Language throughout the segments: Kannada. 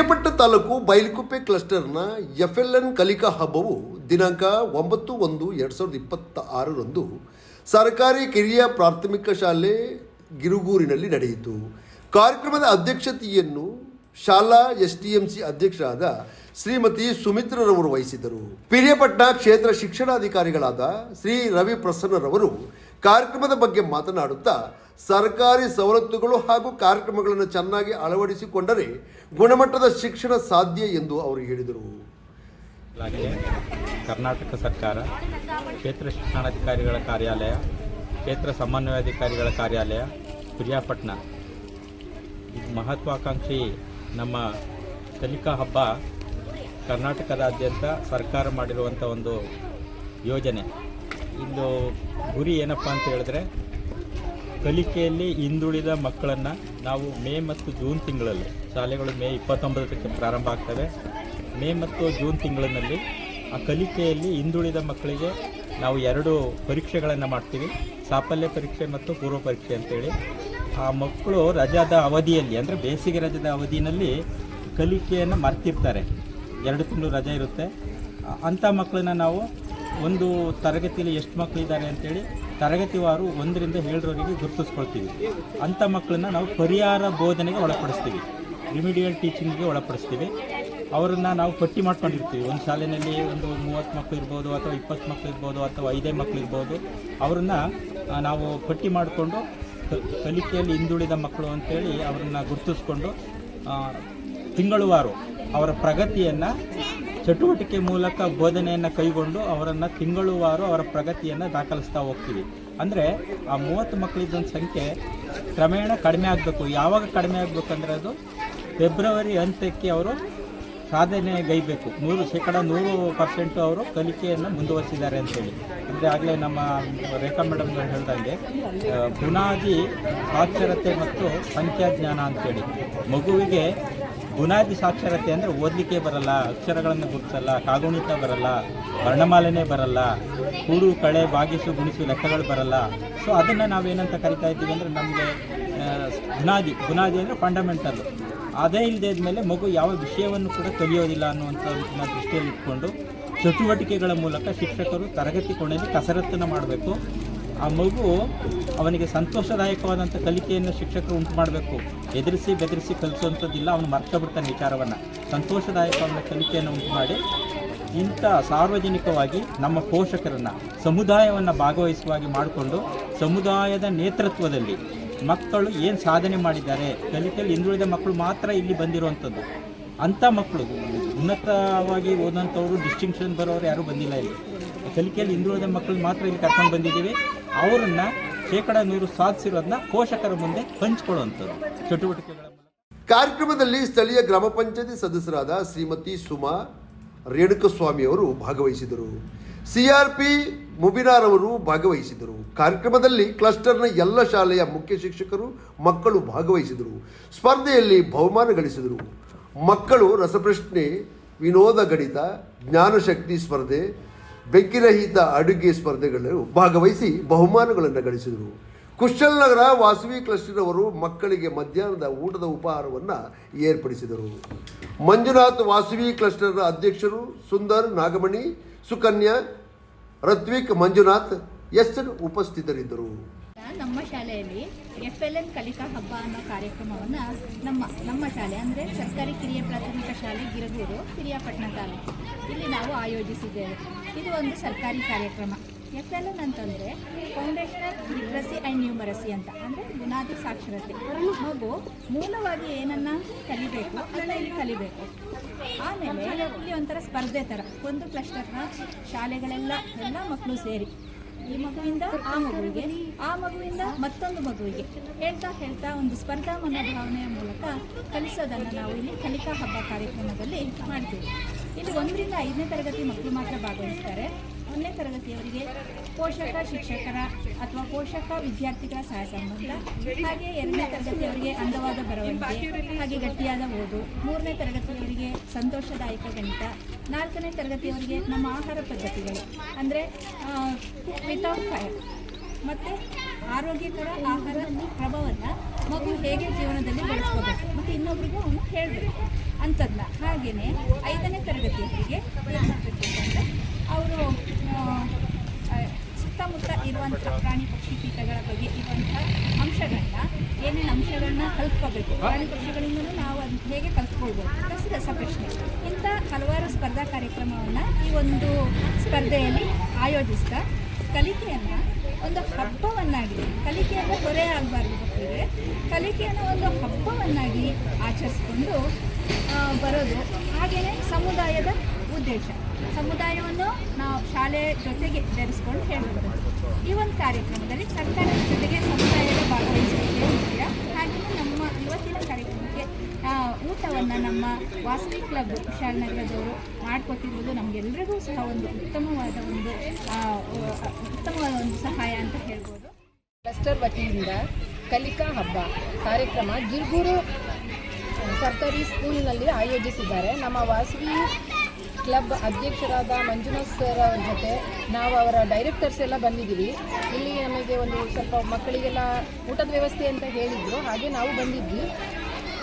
ಪಿರಿಯಪಟ್ಟ ತಾಲೂಕು ಬೈಲ್ಕುಪ್ಪೆ ಕ್ಲಸ್ಟರ್ನ ಎಫ್ಎಲ್ಎನ್ ಕಲಿಕಾ ಹಬ್ಬವು ದಿನಾಂಕ ಒಂಬತ್ತು ಒಂದು ಎರಡು ಸಾವಿರದ ಇಪ್ಪತ್ತ ಆರರಂದು ಸರ್ಕಾರಿ ಕಿರಿಯ ಪ್ರಾಥಮಿಕ ಶಾಲೆ ಗಿರುಗೂರಿನಲ್ಲಿ ನಡೆಯಿತು. ಕಾರ್ಯಕ್ರಮದ ಅಧ್ಯಕ್ಷತೆಯನ್ನು ಶಾಲಾ ಎಸ್ ಟಿ ಎಂ ಸಿ ಅಧ್ಯಕ್ಷರಾದ ಶ್ರೀಮತಿ ಸುಮಿತ್ರರವರು ವಹಿಸಿದ್ದರು. ಪಿರಿಯಪಟ್ಟಣ ಕ್ಷೇತ್ರ ಶಿಕ್ಷಣಾಧಿಕಾರಿಗಳಾದ ಶ್ರೀ ರವಿ ಪ್ರಸನ್ನರವರು ಕಾರ್ಯಕ್ರಮದ ಬಗ್ಗೆ ಮಾತನಾಡುತ್ತಾ, ಸರ್ಕಾರಿ ಸವಲತ್ತುಗಳು ಹಾಗೂ ಕಾರ್ಯಕ್ರಮಗಳನ್ನು ಚೆನ್ನಾಗಿ ಅಳವಡಿಸಿಕೊಂಡರೆ ಗುಣಮಟ್ಟದ ಶಿಕ್ಷಣ ಸಾಧ್ಯ ಎಂದು ಅವರು ಹೇಳಿದರು. ಕರ್ನಾಟಕ ಸರ್ಕಾರ, ಕ್ಷೇತ್ರ ಶಿಕ್ಷಣಾಧಿಕಾರಿಗಳ ಕಾರ್ಯಾಲಯ, ಕ್ಷೇತ್ರ ಸಮನ್ವಯಾಧಿಕಾರಿಗಳ ಕಾರ್ಯಾಲಯ, ಪಿರಿಯಾಪಟ್ಟಣ. ಮಹತ್ವಾಕಾಂಕ್ಷಿ ನಮ್ಮ ಕಲಿಕಾ ಹಬ್ಬ ಕರ್ನಾಟಕದಾದ್ಯಂತ ಸರ್ಕಾರ ಮಾಡಿರುವಂಥ ಒಂದು ಯೋಜನೆ. ಇಂದು ಗುರಿ ಏನಪ್ಪ ಅಂತ ಹೇಳಿದ್ರೆ, ಕಲಿಕೆಯಲ್ಲಿ ಹಿಂದುಳಿದ ಮಕ್ಕಳನ್ನು ನಾವು ಮೇ ಮತ್ತು ಜೂನ್ ತಿಂಗಳಲ್ಲಿ, ಶಾಲೆಗಳು ಮೇ ಇಪ್ಪತ್ತೊಂಬತ್ತಕ್ಕೆ ಪ್ರಾರಂಭ ಆಗ್ತವೆ. ಮೇ ಮತ್ತು ಜೂನ್ ತಿಂಗಳಿನಲ್ಲಿ ಆ ಕಲಿಕೆಯಲ್ಲಿ ಹಿಂದುಳಿದ ಮಕ್ಕಳಿಗೆ ನಾವು ಎರಡು ಪರೀಕ್ಷೆಗಳನ್ನು ಮಾಡ್ತೀವಿ. ಸಾಫಲ್ಯ ಪರೀಕ್ಷೆ ಮತ್ತು ಪೂರ್ವ ಪರೀಕ್ಷೆ ಅಂತೇಳಿ. ಆ ಮಕ್ಕಳು ರಜಾದ ಅವಧಿಯಲ್ಲಿ, ಅಂದರೆ ಬೇಸಿಗೆ ರಜದ ಅವಧಿಯಲ್ಲಿ ಕಲಿಕೆಯನ್ನು ಮರ್ತಿರ್ತಾರೆ. ಎರಡು ತಿಂಗಳು ರಜೆ ಇರುತ್ತೆ. ಅಂಥ ಮಕ್ಕಳನ್ನ ನಾವು ಒಂದು ತರಗತಿಯಲ್ಲಿ ಎಷ್ಟು ಮಕ್ಕಳಿದ್ದಾರೆ ಅಂತೇಳಿ ತರಗತಿವಾರು ಒಂದರಿಂದ ಏಳರವರೆಗೆ ಗುರುತಿಸ್ಕೊಳ್ತೀವಿ. ಅಂಥ ಮಕ್ಕಳನ್ನ ನಾವು ಪರಿಹಾರ ಬೋಧನೆಗೆ ಒಳಪಡಿಸ್ತೀವಿ. ರಿಮಿಡಿಯಲ್ ಟೀಚಿಂಗ್ಗೆ ಒಳಪಡಿಸ್ತೀವಿ. ಅವರನ್ನು ನಾವು ಪಟ್ಟಿ ಮಾಡ್ಕೊಂಡಿರ್ತೀವಿ. ಒಂದು ಶಾಲೆಯಲ್ಲಿ ಒಂದು ಮೂವತ್ತು ಮಕ್ಕಳು ಇರ್ಬೋದು ಅಥವಾ ಇಪ್ಪತ್ತು ಮಕ್ಕಳು ಇರ್ಬೋದು ಅಥವಾ ಐದೇ ಮಕ್ಕಳು ಇರ್ಬೋದು, ಅವರನ್ನು ನಾವು ಪಟ್ಟಿ ಮಾಡಿಕೊಂಡು ಕಲಿಕೆಯಲ್ಲಿ ಹಿಂದುಳಿದ ಮಕ್ಕಳು ಅಂತೇಳಿ ಅವರನ್ನು ಗುರುತಿಸ್ಕೊಂಡು ತಿಂಗಳುವಾರು ಅವರ ಪ್ರಗತಿಯನ್ನು, ಚಟುವಟಿಕೆ ಮೂಲಕ ಬೋಧನೆಯನ್ನು ಕೈಗೊಂಡು ಅವರನ್ನು ತಿಂಗಳುವಾರು ಅವರ ಪ್ರಗತಿಯನ್ನು ದಾಖಲಿಸ್ತಾ ಹೋಗ್ತೀವಿ. ಅಂದರೆ ಆ ಮೂವತ್ತು ಮಕ್ಕಳಿದ್ದೊಂದು ಸಂಖ್ಯೆ ಕ್ರಮೇಣ ಕಡಿಮೆ ಆಗಬೇಕು. ಯಾವಾಗ ಕಡಿಮೆ ಆಗಬೇಕಂದ್ರೆ ಅದು ಫೆಬ್ರವರಿ ಅಂತ್ಯಕ್ಕೆ ಅವರು ಸಾಧನೆಗೈಬೇಕು ನೂರು ಶೇಕಡ ನೂರು ಪರ್ಸೆಂಟು ಅವರು ಕಲಿಕೆಯನ್ನು ಮುಂದುವರಿಸಿದ್ದಾರೆ ಅಂತೇಳಿ ಅಂದರೆ ಆಗಲೇ ನಮ್ಮ ರೇಖಾ ಮೇಡಮ್ ಹೇಳ್ದಂಗೆ ಬುನಾದಿ ಸಾಕ್ಷರತೆ ಮತ್ತು ಸಂಖ್ಯಾಜ್ಞಾನ ಅಂತೇಳಿ ಮಗುವಿಗೆ ಬುನಾದಿ ಸಾಕ್ಷರತೆ ಅಂದರೆ ಓದಲಿಕ್ಕೆ ಬರಲ್ಲ, ಅಕ್ಷರಗಳನ್ನು ಗುರುತಿಸಲ್ಲ, ಕಾಗುಣಿತ ಬರಲ್ಲ, ವರ್ಣಮಾಲೆನೇ ಬರಲ್ಲ, ಕೂಡು, ಕಳೆ, ಬಾಗಿಸು, ಗುಣಿಸು ಲೆಕ್ಕಗಳು ಬರಲ್ಲ. ಸೊ ಅದನ್ನು ನಾವೇನಂತ ಕರಿತಾ ಇದ್ದೀವಿ ಅಂದರೆ ನಮಗೆ ಬುನಾದಿ ಬುನಾದಿ ಅಂದರೆ ಫಂಡಮೆಂಟಲ್ ಅದೇ ಇಲ್ಲದೆ ಮೇಲೆ ಮಗು ಯಾವ ವಿಷಯವನ್ನು ಕೂಡ ಕಲಿಯೋದಿಲ್ಲ ಅನ್ನುವಂಥ ದೃಷ್ಟಿಯಲ್ಲಿ ಇಟ್ಕೊಂಡು ಚಟುವಟಿಕೆಗಳ ಮೂಲಕ ಶಿಕ್ಷಕರು ತರಗತಿ ಕೊಂಡಲ್ಲಿ ಕಸರತ್ತನ್ನು ಮಾಡಬೇಕು. ಆ ಮಗು ಅವನಿಗೆ ಸಂತೋಷದಾಯಕವಾದಂಥ ಕಲಿಕೆಯನ್ನು ಶಿಕ್ಷಕರು ಉಂಟು ಮಾಡಬೇಕು. ಎದುರಿಸಿ ಬೆದರಿಸಿ ಕಲಿಸುವಂಥದ್ದಿಲ್ಲ, ಅವನು ಮರ್ತ ಬಿಡ್ತಾನೆ ವಿಚಾರವನ್ನು. ಸಂತೋಷದಾಯಕವಾದ ಕಲಿಕೆಯನ್ನು ಉಂಟು ಮಾಡಿ ಇಂಥ ಸಾರ್ವಜನಿಕವಾಗಿ ನಮ್ಮ ಪೋಷಕರನ್ನು, ಸಮುದಾಯವನ್ನು ಭಾಗವಹಿಸುವಾಗಿ ಮಾಡಿಕೊಂಡು ಸಮುದಾಯದ ನೇತೃತ್ವದಲ್ಲಿ ಮಕ್ಕಳು ಏನು ಸಾಧನೆ ಮಾಡಿದ್ದಾರೆ? ಕಲಿಕೆಯಲ್ಲಿ ಹಿಂದುಳಿದ ಮಕ್ಕಳು ಮಾತ್ರ ಇಲ್ಲಿ ಬಂದಿರುವಂಥದ್ದು. ಅಂಥ ಮಕ್ಕಳು, ಉನ್ನತವಾಗಿ ಓದಂಥವ್ರು ಡಿಸ್ಟಿಂಕ್ಷನ್ ಬರೋರು ಯಾರೂ ಬಂದಿಲ್ಲ ಇಲ್ಲಿ. ಕಲಿಕೆಯಲ್ಲಿ ಹಿಂದುಳಿದ ಮಕ್ಕಳು ಮಾತ್ರ ಇಲ್ಲಿ ಕರ್ಕೊಂಡು ಬಂದಿದ್ದೀವಿ. ಅವರನ್ನು ಶೇಕಡ ನೂರು ಸಾಧಿಸಿರೋದನ್ನ ಪೋಷಕರ ಮುಂದೆ ಹಂಚ್ಕೊಳ್ಳುವಂಥದ್ದು. ಚಟುವಟಿಕೆಗಳ ಕಾರ್ಯಕ್ರಮದಲ್ಲಿ ಸ್ಥಳೀಯ ಗ್ರಾಮ ಪಂಚಾಯತಿ ಸದಸ್ಯರಾದ ಶ್ರೀಮತಿ ಸುಮಾ ರೇಣುಕಸ್ವಾಮಿ ಅವರು ಭಾಗವಹಿಸಿದರು. ಸಿಆರ್ಪಿ ಮುಬಿನಾರ್ ಅವರು ಭಾಗವಹಿಸಿದರು ಕಾರ್ಯಕ್ರಮದಲ್ಲಿ ಕ್ಲಸ್ಟರ್ನ ಎಲ್ಲ ಶಾಲೆಯ ಮುಖ್ಯ ಶಿಕ್ಷಕರು, ಮಕ್ಕಳು ಭಾಗವಹಿಸಿದರು ಸ್ಪರ್ಧೆಯಲ್ಲಿ ಬಹುಮಾನ ಗಳಿಸಿದರು. ಮಕ್ಕಳು ರಸಪ್ರಶ್ನೆ, ವಿನೋದ ಗಣಿತ, ಜ್ಞಾನಶಕ್ತಿ ಸ್ಪರ್ಧೆ, ಬೆಂಕಿರಹಿತ ಅಡುಗೆ ಸ್ಪರ್ಧೆಗಳು ಭಾಗವಹಿಸಿ ಬಹುಮಾನಗಳನ್ನು ಗಳಿಸಿದರು. ಕುಶಲ್ನಗರ ವಾಸವಿ ಕ್ಲಸ್ಟರ್ ಅವರು ಮಕ್ಕಳಿಗೆ ಮಧ್ಯಾಹ್ನದ ಊಟದ ಉಪಹಾರವನ್ನು ಏರ್ಪಡಿಸಿದರು. ಮಂಜುನಾಥ್ ವಾಸವಿ ಕ್ಲಸ್ಟರ್ನ ಅಧ್ಯಕ್ಷರು ಸುಂದರ್ ನಾಗಮಣಿ, ಸುಕನ್ಯಾ ರತ್ವಿಕ್ ಮಂಜುನಾಥ್ ಎಸ್ ಉಪಸ್ಥಿತರಿದ್ದರು? ನಮ್ಮ ಶಾಲೆಯಲ್ಲಿ ಎಫ್ ಎಲ್ ಎನ್ ಕಲಿಕಾ ಹಬ್ಬ ಅನ್ನೋ ಕಾರ್ಯಕ್ರಮವನ್ನು ನಮ್ಮ ನಮ್ಮ ಶಾಲೆ, ಅಂದರೆ ಸರ್ಕಾರಿ ಕಿರಿಯ ಪ್ರಾಥಮಿಕ ಶಾಲೆ ಗಿರಗೂರು, ಕಿರಿಯಾಪಟ್ಟಣ ತಾಲೂಕು. ಇಲ್ಲಿ ನಾವು ಆಯೋಜಿಸಿದ್ದೇವೆ. ಇದು ಒಂದು ಸರ್ಕಾರಿ ಕಾರ್ಯಕ್ರಮ. ಎಫ್ ಎಲ್ ಎನ್ ಅಂತಂದರೆ ಫೌಂಡೇಶನಲ್ ಲಿಟ್ರಸಿ ಆ್ಯಂಡ್ ನ್ಯೂಮರಸಿ ಅಂತ. ಅಂದರೆ ಬುನಾದಿ ಸಾಕ್ಷರತೆ. ಮಗು ಮೂಲವಾಗಿ ಏನನ್ನ ಕಲಿಬೇಕು, ಅದನ್ನು ಇಲ್ಲಿ ಕಲಿಬೇಕು. ಆಮೇಲೆ ಇಲ್ಲಿ ಒಂಥರ ಸ್ಪರ್ಧೆ ಥರ ಒಂದು ಕ್ಲಸ್ಟರ್ನ ಶಾಲೆಗಳೆಲ್ಲ ಎಲ್ಲ ಮಕ್ಕಳು ಸೇರಿ. ಈ ಮಗುವಿಂದ ಆ ಮಗುವಿಗೆ, ಆ ಮಗುವಿಂದ ಮತ್ತೊಂದು ಮಗುವಿಗೆ ಹೇಳ್ತಾ ಹೇಳ್ತಾ ಒಂದು ಸ್ಪರ್ಧಾ ಮನೋಭಾವನೆಯ ಮೂಲಕ ಕಲಿಸೋದನ್ನು ನಾವು ಇಲ್ಲಿ ಕಲಿಕಾ ಹಬ್ಬ ಕಾರ್ಯಕ್ರಮದಲ್ಲಿ ಮಾಡ್ತೀವಿ. ಇಲ್ಲಿ ಒಂದರಿಂದ ಐದನೇ ತರಗತಿ ಮಕ್ಕಳು ಮಾತ್ರ ಭಾಗವಹಿಸ್ತಾರೆ. ಒಂದನೇ ತರಗತಿಯವರಿಗೆ ಪೋಷಕ ಶಿಕ್ಷಕರ ಅಥವಾ ಪೋಷಕ ವಿದ್ಯಾರ್ಥಿಗಳ ಸಹಾಯ ಸಂಬಂಧ, ಹಾಗೆ ಎರಡನೇ ತರಗತಿಯವರಿಗೆ ಅಂದವಾದ ಬರವಣಿಗೆ, ಹಾಗೆ ಗಟ್ಟಿಯಾದ ಓದು, ಮೂರನೇ ತರಗತಿಯವರಿಗೆ ಸಂತೋಷದಾಯಕ ಗಣಿತ, ನಾಲ್ಕನೇ ತರಗತಿಯವರಿಗೆ ನಮ್ಮ ಆಹಾರ ಪದ್ಧತಿಗಳು, ಅಂದರೆ ವಿತೌಟ್ ಫೈರ್ ಮತ್ತು ಆರೋಗ್ಯಕರ ಆಹಾರ ಕ್ರಮವನ್ನು ಮಗು ಹೇಗೆ ಜೀವನದಲ್ಲಿ ಬೆಳೆಸ್ಕೋಬೇಕು ಮತ್ತು ಇನ್ನೊಬ್ರಿಗೂ ಅವನು ಹೇಳಬೇಕು. ಅಂಥದ್ದನ್ನ ಹಾಗೆಯೇ ಐದನೇ ತರಗತಿಯವರಿಗೆ ಅವರು ಇರುವಂಥ ಪ್ರಾಣಿ ಪಕ್ಷಿ ಕೀಟಗಳ ಬಗ್ಗೆ ಇರುವಂಥ ಅಂಶಗಳನ್ನ, ಏನೇನು ಅಂಶಗಳನ್ನ ಕಲ್ತ್ಕೋಬೇಕು. ಪ್ರಾಣಿ ಪಕ್ಷಿಗಳಿಂದಲೂ ನಾವು ಅದನ್ನ ಹೇಗೆ ಕಲ್ತ್ಕೊಳ್ಬೋದು? ರಸ ರಸಪ್ರಶ್ನೆ ಇಂಥ ಹಲವಾರು ಸ್ಪರ್ಧಾ ಕಾರ್ಯಕ್ರಮವನ್ನು ಈ ಒಂದು ಸ್ಪರ್ಧೆಯಲ್ಲಿ ಆಯೋಜಿಸ್ತಾ ಕಲಿಕೆಯನ್ನು ಒಂದು ಹಬ್ಬವನ್ನಾಗಿ, ಕಲಿಕೆಯನ್ನು ಹೊರೆ ಆಗಬಾರ್ದು ಮಕ್ಕಳಿಗೆ. ಕಲಿಕೆಯನ್ನು ಒಂದು ಹಬ್ಬವನ್ನಾಗಿ ಆಚರಿಸ್ಕೊಂಡು ಬರೋದು ಹಾಗೆಯೇ ಸಮುದಾಯದ ಉದ್ದೇಶ. ಸಮುದಾಯವನ್ನು ನಾವು ಶಾಲೆ ಜೊತೆಗೆ ಬೆರೆಸ್ಕೊಂಡು ಹೇಳ್ಬೋದು. ಈ ಒಂದು ಕಾರ್ಯಕ್ರಮದಲ್ಲಿ ಸರ್ಕಾರದ ಜೊತೆಗೆ ಸಮುದಾಯದ ಭಾಗವಹಿಸುವಿಕೆ ಮುಖ್ಯ ಹಾಗೆಯೇ ನಮ್ಮ ಇವತ್ತಿನ ಕಾರ್ಯಕ್ರಮಕ್ಕೆ ಊಟವನ್ನು ನಮ್ಮ ವಾಸವಿ ಕ್ಲಬ್ ವಿಶಾಲನಗರದವರು ಮಾಡಿಕೊಟ್ಟಿರುವುದು ನಮಗೆಲ್ಲರಿಗೂ ಸಹ ಒಂದು ಉತ್ತಮವಾದ ಒಂದು ಉತ್ತಮವಾದ ಒಂದು ಸಹಾಯ ಅಂತ ಹೇಳ್ಬೋದು. ಕ್ಲಸ್ಟರ್ ವತಿಯಿಂದ ಕಲಿಕಾ ಹಬ್ಬ ಕಾರ್ಯಕ್ರಮ ಗಿರ್ಗೂರು ಸರ್ಕಾರಿ ಸ್ಕೂಲ್ನಲ್ಲಿ ಆಯೋಜಿಸಿದ್ದಾರೆ. ನಮ್ಮ ವಾಸವಿ ಕ್ಲಬ್ ಅಧ್ಯಕ್ಷರಾದ ಮಂಜುನಾಥ್ ಸರ್ ಅವರ ಜೊತೆ ನಾವು ಅವರ ಡೈರೆಕ್ಟರ್ಸ್ ಎಲ್ಲ ಬಂದಿದ್ದೀವಿ. ಇಲ್ಲಿ ನಮಗೆ ಒಂದು ಸ್ವಲ್ಪ ಮಕ್ಕಳಿಗೆಲ್ಲ ಊಟದ ವ್ಯವಸ್ಥೆ ಅಂತ ಹೇಳಿದ್ರು. ಹಾಗೆ ನಾವು ಬಂದಿದ್ವಿ.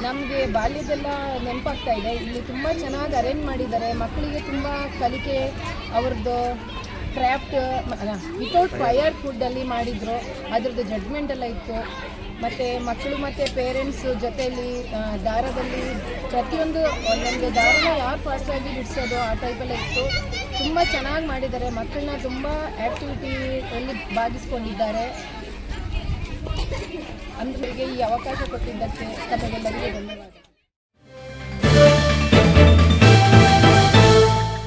ನಮಗೆ ಬಾಲ್ಯದೆಲ್ಲ ನೆನಪಾಗ್ತಾ ಇದೆ. ಇಲ್ಲಿ ತುಂಬ ಚೆನ್ನಾಗಿ ಅರೇಂಜ್ ಮಾಡಿದ್ದಾರೆ. ಮಕ್ಕಳಿಗೆ ತುಂಬ ಕಲಿಕೆ ಅವ್ರದ್ದು ಕ್ರಾಫ್ಟ್ ವಿತೌಟ್ ಫೈರ್ ಫುಡ್ಡಲ್ಲಿ ಮಾಡಿದ್ರು. ಅದರದ್ದು ಜಡ್ಜ್ಮೆಂಟ್ ಎಲ್ಲ ಇತ್ತು. ಮತ್ತು ಮಕ್ಕಳು ಮತ್ತು ಪೇರೆಂಟ್ಸ್ ಜೊತೆಯಲ್ಲಿ ದಾರದಲ್ಲಿ ಪ್ರತಿಯೊಂದು ಒಂದೊಂದು ದಾರನ ಯಾರು ಫಾಸ್ಟಾಗಿ ಬಿಡಿಸೋದು ಆ ಟೈಪೆಲ್ಲ ಇತ್ತು. ತುಂಬ ಚೆನ್ನಾಗಿ ಮಾಡಿದ್ದಾರೆ. ಮಕ್ಕಳನ್ನ ತುಂಬ ಆ್ಯಕ್ಟಿವಿಟಿಯಲ್ಲಿ ಭಾಗಿಸ್ಕೊಂಡಿದ್ದಾರೆ. ಅಂದ್ರಿಗೆ ಈ ಅವಕಾಶ ಕೊಟ್ಟಿದ್ದಕ್ಕೆ ತಮಗೆಲ್ಲರಿಗೂ ಧನ್ಯವಾದ.